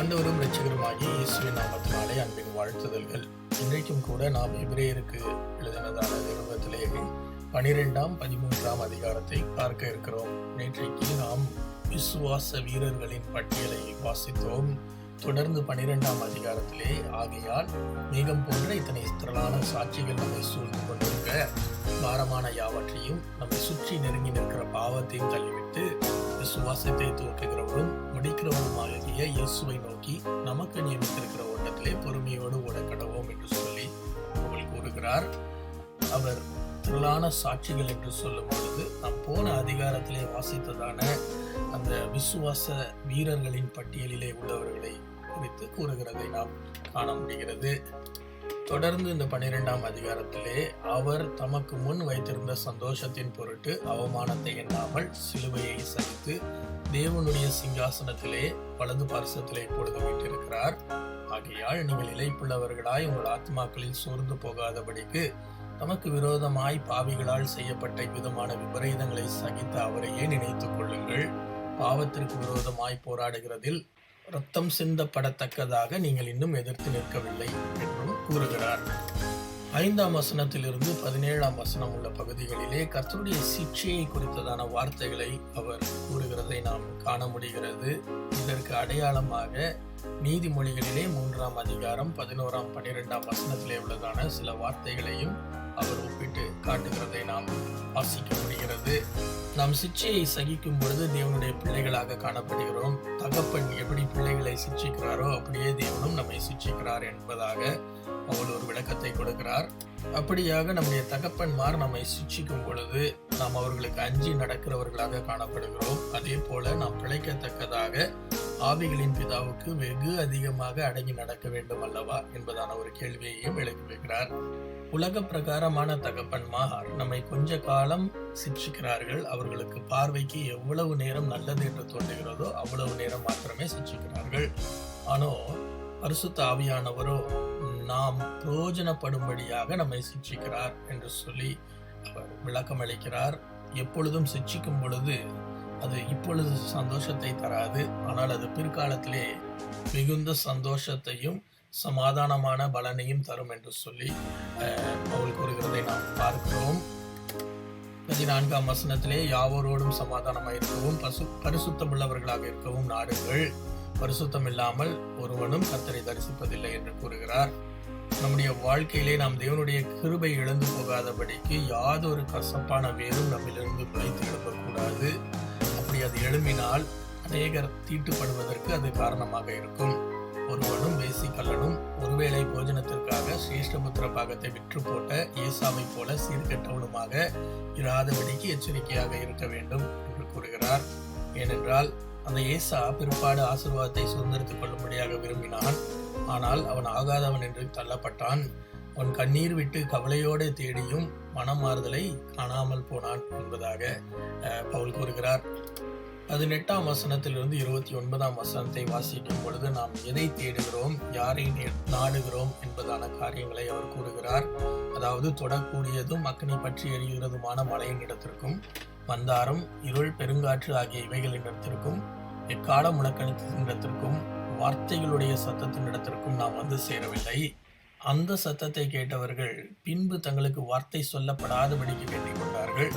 ஆண்டவரும் ரட்சகருமாகிய இயேசுவின் நாமத்தினாலே அன்பின் வாழ்த்துதல்கள். இன்றைக்கும் கூட நாம் எபிரேயருக்கு எழுதினதான நிருபத்திலே பனிரெண்டாம் பதிமூன்றாம் அதிகாரத்தை பார்க்க இருக்கிறோம். நேற்றைக்கு நாம் விசுவாச வீரர்களின் பட்டியலை வாசித்தோம். தொடர்ந்து பனிரெண்டாம் அதிகாரத்திலே ஆகையால் மேகம் போன்ற இத்தனை திரளான சாட்சிகள் நம்மை சூழ்ந்து கொண்டிருக்க பாரமான யாவற்றையும் நம்மை சுற்றி நெருங்கி நிற்கிற பாவத்தையும் தள்ளிவிட்டு விசுவாசத்தை துவக்குகிறவரும் முடிக்கிறவருமாகிய இயேசுவை நோக்கி நமக்கு நியமித்திருக்கிற ஓட்டத்திலே பொறுமையோடு ஓடக்கடவோம் என்று சொல்லி அவள் கூறுகிறார். அவர் திரளான சாட்சிகள் என்று சொல்லும் பொழுது நாம் போன அதிகாரத்திலே வாசித்ததான அந்த விசுவாச வீரர்களின் பட்டியலிலே உள்ளவர்களை குறித்து கூறுகிறதை நாம் காண முடிகிறது. தொடர்ந்து இந்த பனிரெண்டாம் அதிகாரத்திலே அவர் தமக்கு முன் வைத்திருந்த சந்தோஷத்தின் பொருட்டு அவமானத்தை எண்ணாமல் சிலுவையை சகித்து தேவனுடைய சிங்காசனத்திலே வலது பார்சத்திலே பொழுது வைத்திருக்கிறார் ஆகையால் நீங்கள் இழைப்புள்ளவர்களாய் உங்கள் ஆத்மாக்களில் சோர்ந்து போகாதபடிக்கு தமக்கு விரோதமாய் பாவிகளால் செய்யப்பட்ட விதமான விபரீதங்களை சகித்த அவரையே நினைத்துக் கொள்ளுங்கள். பாவத்திற்கு விரோதமாய் போராடுகிறதில் ரத்தம் சிந்தப்படத்தக்கதாக நீங்கள் இன்னும் எதிர்த்து நிற்கவில்லை என்றும் கூறுகிறார். ஐந்தாம் வசனத்திலிருந்து பதினேழாம் வசனம் உள்ள பகுதிகளிலே கர்த்தருடைய சிக்ஷையை குறித்ததான வார்த்தைகளை அவர் கூறுகிறதை நாம் காண முடிகிறது. இதற்கு அடையாளமாக நீதிமொழிகளிலே மூன்றாம் அதிகாரம் பதினோராம் பன்னிரெண்டாம் வசனத்திலே உள்ளதான சில வார்த்தைகளையும் அவர் ஒப்பிட்டு காட்டுகிறதை நாம் வாசிக்க முடிகிறது. நாம் சிச்சையை சகிக்கும் பொழுது தேவனுடைய பிள்ளைகளாக காணப்படுகிறோம். தகப்பன் எப்படி பிள்ளைகளை சிச்சிக்கிறாரோ அப்படியே தேவனும் நம்மை சிச்சிக்கிறார் என்பதாக அவள் ஒரு விளக்கத்தை கொடுக்கிறார். அப்படியாக நம்முடைய தகப்பன்மார் நம்மை சிச்சிக்கும் பொழுது நாம் அவர்களுக்கு அஞ்சி நடக்கிறவர்களாக காணப்படுகிறோம். அதே போல நாம் பிழைக்கத்தக்கதாக ஆவிகளின் பிதாவுக்கு வெகு அதிகமாக அடங்கி நடக்க வேண்டும் அல்லவா என்பதான ஒரு கேள்வியையும் எழுப்பி வைக்கிறார். உலக பிரகாரமான தகப்பன்மார் நம்மை கொஞ்ச காலம் சிக்ஷிக்கிறார்கள் அவர்களுக்கு பார்வைக்கு எவ்வளவு நேரம் நல்லது என்று தோன்றுகிறதோ அவ்வளவு நேரம் மாத்திரமே சிக்ஷிக்கிறார்கள் ஆனோ பரிசுத்த ஆவியானவரோ நாம் பிரயோஜனப்படும்படியாக நம்மை சிக்ஷிக்கிறார் என்று சொல்லி அவர் விளக்கம் அளிக்கிறார். எப்பொழுதும் சிக்ஷிக்கும் பொழுது அது இப்பொழுது சந்தோஷத்தை தராது. ஆனால் அது பிற்காலத்திலே மிகுந்த சந்தோஷத்தையும் சமாதானமான பலனையும் தரும் என்று சொல்லி அவள் கூறுகிறதை நாம் பார்க்கிறோம். பதினான்காம் வசனத்திலே யாவரோடும் சமாதானமாக இருக்கவும் பசு பரிசுத்தம் உள்ளவர்களாக இருக்கவும் நாடுகள் பரிசுத்தம் இல்லாமல் ஒருவனும் கத்தரை தரிசிப்பதில்லை என்று கூறுகிறார். நம்முடைய வாழ்க்கையிலே நாம் தேவனுடைய கிருபை இழந்து போகாதபடிக்கு யாதொரு கசப்பான வேரும் நம்மிலிருந்து பிழைத்து எழுப்பக்கூடாது அப்படி அது எழும்பினால் அநேகர் தீட்டுப்படுவதற்கு அது காரணமாக இருக்கும். ஒருவனும் வேசிக்கல்லனும் ஒருவேளை போஜனத்திற்காக சிரேஷ்டபுத்திர பாகத்தை விற்று போட்ட ஏசாவை போல சீர்கெட்டவனுமாக இராதபடிக்கு எச்சரிக்கையாக இருக்க வேண்டும் என்று கூறுகிறார். ஏனென்றால் அந்த ஏசா பிற்பாடு ஆசிர்வாதத்தை சுதந்திரத்துக் கொள்ளும்படியாக விரும்பினான். ஆனால் அவன் ஆகாதவன் என்று தள்ளப்பட்டான். அவன் கண்ணீர் விட்டு கவலையோடு தேடியும் மனமாறுதலை காணாமல் போனான் என்பதாக பவுல் கூறுகிறார். பதினெட்டாம் வசனத்திலிருந்து இருபத்தி ஒன்பதாம் வசனத்தை வாசிக்கும் பொழுது நாம் எதை தேடுகிறோம் யாரை நாடுகிறோம் என்பதான காரியங்களை அவர் கூறுகிறார். அதாவது தொடக்கூடியதும் அக்னி பற்றி எரிகிறதுமான மலையின் இடத்திற்கும் மந்தாரம் இருள் பெருங்காற்று ஆகிய இவைகளின் இடத்திற்கும் எக்கால முழக்கணித்தின் இடத்திற்கும் வார்த்தைகளுடைய சத்தத்தின் இடத்திற்கும் நாம் வந்து சேரவில்லை. அந்த சத்தத்தை கேட்டவர்கள் பின்பு தங்களுக்கு வார்த்தை சொல்லப்படாதபடிக்கு வேண்டிக் கொண்டார்கள்.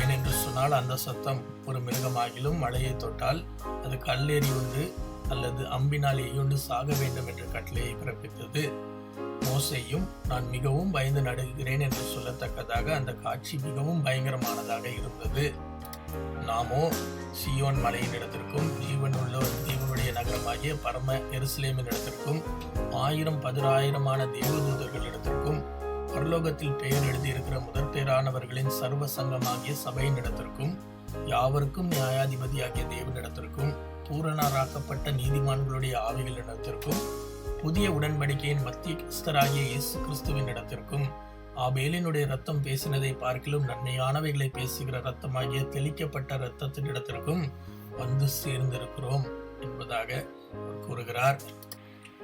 ஏனென்று சொன்னால் அந்த சத்தம் ஒரு மிருகமாகிலும் மழையை தொட்டால் அது கல்லேறி உண்டு அல்லது அம்பினால் எய்யுண்டு சாக வேண்டும் என்ற கட்டளையை பிறப்பித்தது. மோசையும் நான் மிகவும் பயந்து நடுகிறேன் என்று சொல்லத்தக்கதாக அந்த காட்சி மிகவும் பயங்கரமானதாக இருந்தது. நாமோ சியோன் மலையின் இடத்திற்கும் ஜீவனுள்ள உள்ள தேவனுடைய நகரமாகிய பரம எருசலேமின் இடத்திற்கும் ஆயிரம் பதினாயிரமான தேவதூதர்கள் இடத்திற்கும் பரலோகத்தில் பெயர் எழுதியிருக்கிற முதற் பேரானவர்களின் சர்வ சங்கமாகிய சபையின் இடத்திற்கும் யாவருக்கும் நியாயாதிபதியாகிய தேவனிடத்திற்கும் பூரணராக்கப்பட்ட நீதிமான்களுடைய ஆவிகளிடத்திற்கும் புதிய உடன்படிக்கையின் மத்திய கிறிஸ்தராகிய இயேசு கிறிஸ்துவின் இடத்திற்கும் ஆபேலினுடைய ரத்தம் பேசினதை பார்க்கிலும் நன்மையானவைகளை பேசுகிற ரத்தமாகிய தெளிக்கப்பட்ட ரத்தத்தின் இடத்திற்கும் வந்து சேர்ந்திருக்கிறோம் என்பதாக கூறுகிறார்.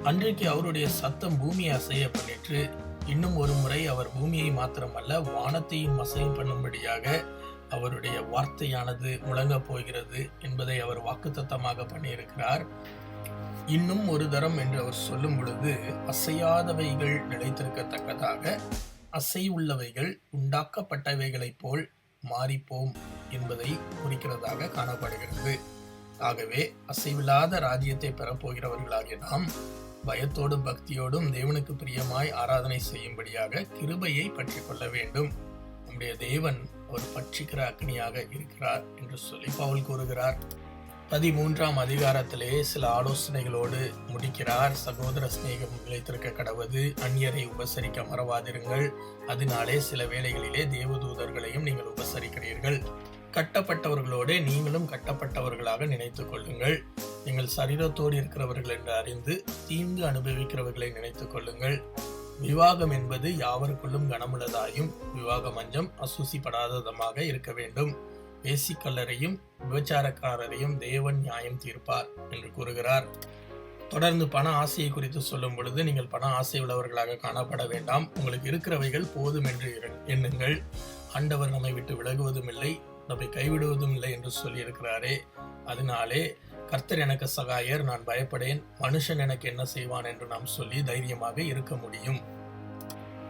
அன்றைக்கு அவருடைய சத்தம் பூமியை அசைய பண்ணிற்று. இன்னும் ஒரு முறை அவர் பூமியை மாத்திரமல்ல வானத்தையும் அசையும் பண்ணும்படியாக அவருடைய வார்த்தையானது முழங்கப் போகிறது என்பதை அவர் வாக்குத்தத்தமாக பண்ணியிருக்கிறார். இன்னும் ஒரு தரம் என்று அவர் சொல்லும் பொழுது அசையாதவைகள் நிலைத்திருக்கத்தக்கதாக அசைவுள்ளவைகள் உண்டாக்கப்பட்டவைகளைப் போல் மாறிப்போம் என்பதை குறிக்கிறதாக காணப்படுகிறது. ஆகவே அசைவில்லாத ராஜ்யத்தை பெறப்போகிறவர்களாகிய நாம் பயத்தோடும் பக்தியோடும் தேவனுக்கு பிரியமாய் ஆராதனை செய்யும்படியாக கிருபையை பற்றி கொள்ள வேண்டும். நம்முடைய தேவன் ஒரு பட்சிக்கிற அக்னியாக இருக்கிறார் என்று சொல்லி பவுல் கூறுகிறார். பதிமூன்றாம் அதிகாரத்திலே சில ஆலோசனைகளோடு முடிக்கிறார். சகோதர சிநேகம் நிலைத்திருக்க கடவுது அந்நியரை உபசரிக்க மறவாதிருங்கள். அதனாலே சில வேளைகளிலே தேவதூதர்களையும் நீங்கள் உபசரிக்கிறீர்கள். கட்டப்பட்டவர்களோடு நீங்களும் கட்டப்பட்டவர்களாக நினைத்துக் கொள்ளுங்கள். நீங்கள் சரீரத்தோடு இருக்கிறவர்கள் என்று அறிந்து தீங்கு அனுபவிக்கிறவர்களை நினைத்துக் கொள்ளுங்கள். விவாகம் என்பது யாவருக்குள்ளும் கனமுள்ளதாயும் விவாக மஞ்சம் அசூசிப்படாததமாக இருக்க வேண்டும். வேசிக்கல்லரையும் விபச்சாரக்காரரையும் தேவன் நியாயம் தீர்ப்பார் என்று கூறுகிறார். தொடர்ந்து பண ஆசையை குறித்து சொல்லும் பொழுது நீங்கள் பண ஆசை உள்ளவர்களாக காணப்பட வேண்டாம். உங்களுக்கு இருக்கிறவைகள் போதும் என்று எண்ணுங்கள். ஆண்டவர் நம்மை விட்டு விலகுவதும் இல்லை நம்மை கைவிடுவதும் இல்லை என்று சொல்லியிருக்கிறாரே. அதனாலே கர்த்தர் எனக்கு சகாயர் நான் பயப்படேன். மனுஷன் எனக்கு என்ன செய்வான் என்று நாம் சொல்லி தைரியமாக இருக்க முடியும்.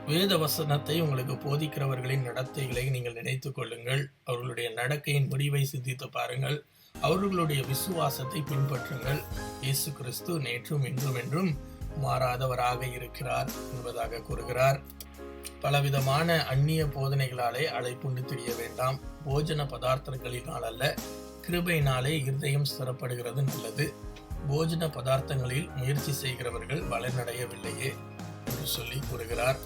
வேத வசனத்தை உங்களுக்கு போதிக்கிறவர்களின் நடத்தைகளை நீங்கள் நினைத்துக் கொள்ளுங்கள். அவர்களுடைய நடக்கையின் முடிவை சிந்தித்து பாருங்கள். அவர்களுடைய விசுவாசத்தை பின்பற்றுங்கள். இயேசு கிறிஸ்து நேற்றும் இன்றும் என்றும் மாறாதவராக இருக்கிறார் என்பதாக கூறுகிறார். பலவிதமான அந்நிய போதனைகளாலே அழைப்புண்டு தெரிய வேண்டாம். போஜன பதார்த்தங்களினால் அல்ல கிருபையினாலே இருதயம் ஸ்திரப்படுகிறது நல்லது. போஜன பதார்த்தங்களில் முயற்சி செய்கிறவர்கள் பலனடையவில்லையே என்று சொல்லி கூறுகிறார்.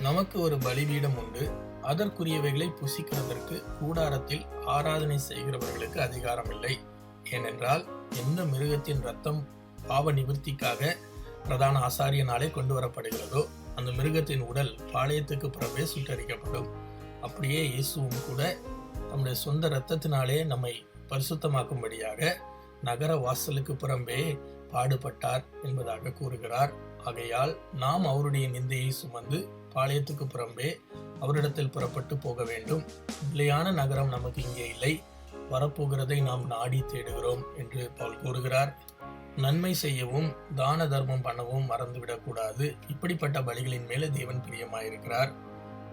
நமக்கு ஒரு பலிபீடம் உண்டு. அதற்குரியவைகளை புசிக்கிறதற்கு கூடாரத்தில் ஆராதனை செய்கிறவர்களுக்கு அதிகாரம் இல்லை ஏனென்றால் எந்த மிருகத்தின் ரத்தம் பாவ நிவர்த்திக்காக பிரதான ஆசாரியனாலே கொண்டு வரப்படுகிறதோ அந்த மிருகத்தின் உடல் பாளையத்துக்கு புறவே சுட்டரிக்கப்படும். அப்படியே இயேசுவும் கூட நம்முடைய சொந்த இரத்தத்தினாலே நம்மை பரிசுத்தமாக்கும்படியாக நகர வாசலுக்கு புறம்பே பாடுபட்டார் என்பதாக கூறுகிறார். ஆகையால் நாம் அவருடைய நிந்தையை சுமந்து பாளையத்துக்கு புறம்பே அவரிடத்தில் புறப்பட்டு போக வேண்டும். நிலையான நகரம் நமக்கு இங்கே இல்லை. வரப்போகிறதை நாம் நாடி தேடுகிறோம் என்று பால் கூறுகிறார். நன்மை செய்யவும் தான தர்மம் பண்ணவும் மறந்துவிடக்கூடாது. இப்படிப்பட்ட பலிகளின் மேலே தேவன் பிரியமாயிருக்கிறார்.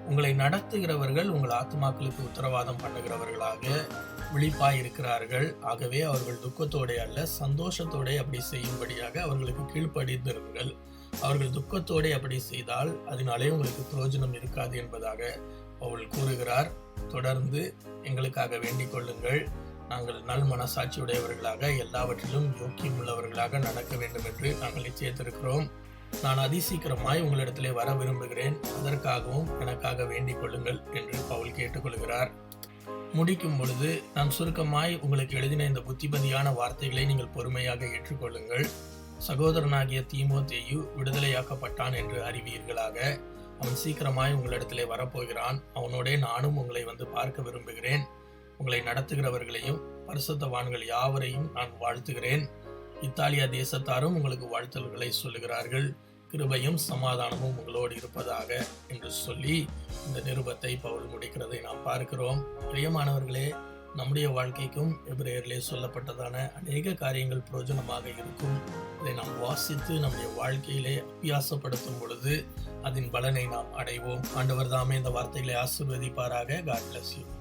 உங்களை நடத்துகிறவர்கள் உங்கள் ஆத்மாக்களுக்கு உத்தரவாதம் பண்ணுகிறவர்களாக விழிப்பாயிருக்கிறார்கள். ஆகவே அவர்கள் துக்கத்தோடே அல்ல சந்தோஷத்தோடே அப்படி செய்யும்படியாக அவர்களுக்கு கீழ்ப்படிந்திருங்கள். அவர்கள் துக்கத்தோடே அப்படி செய்தால் அதனாலே உங்களுக்கு பிரயோஜனம் இருக்காது என்பதாக அவள் கூறுகிறார். தொடர்ந்து எங்களுக்காக வேண்டிக் கொள்ளுங்கள். நாங்கள் நல் மனசாட்சியுடையவர்களாக எல்லாவற்றிலும் யோக்கியம் உள்ளவர்களாக நடக்க வேண்டும் என்று நாங்கள் நிச்சயத்திருக்கிறோம். நான் அதிசீக்கிரமாய் உங்களிடத்திலே வர விரும்புகிறேன். அதற்காகவும் எனக்காக வேண்டிக் கொள்ளுங்கள் என்று பவுல் கேட்டுக்கொள்கிறார். முடிக்கும் பொழுது நான் சுருக்கமாய் உங்களுக்கு எழுதின இந்த புத்திபதியான வார்த்தைகளை நீங்கள் பொறுமையாக ஏற்றுக்கொள்ளுங்கள். சகோதரனாகிய தீமோ தேயு விடுதலையாக்கப்பட்டான் என்று அறிவீர்களாக. அவன் சீக்கிரமாய் உங்களிடத்திலே வரப்போகிறான். அவனோடே நானும் உங்களை வந்து பார்க்க விரும்புகிறேன். உங்களை நடத்துகிறவர்களையும் பரிசுத்தவான்கள் யாவரையும் நான் வாழ்த்துகிறேன். இத்தாலியா தேசத்தாரும் உங்களுக்கு வாழ்த்தல்களை சொல்லுகிறார்கள். கிருபையும் சமாதானமும் உங்களோடு இருப்பதாக என்று சொல்லி இந்த நிருபத்தை பவுல் முடிக்கிறதை நாம் பார்க்கிறோம். பிரியமானவர்களே நம்முடைய வாழ்க்கைக்கும் எபிரேயரிலே சொல்லப்பட்டதான அநேக காரியங்கள் பிரயோஜனமாக இருக்கும். இதை நாம் வாசித்து நம்முடைய வாழ்க்கையிலே அபியாசப்படுத்தும் பொழுது அதன் பலனை நாம் அடைவோம். ஆண்டவர் தாமே இந்த வார்த்தைகளை ஆசிர்வதிப்பாராக. God bless you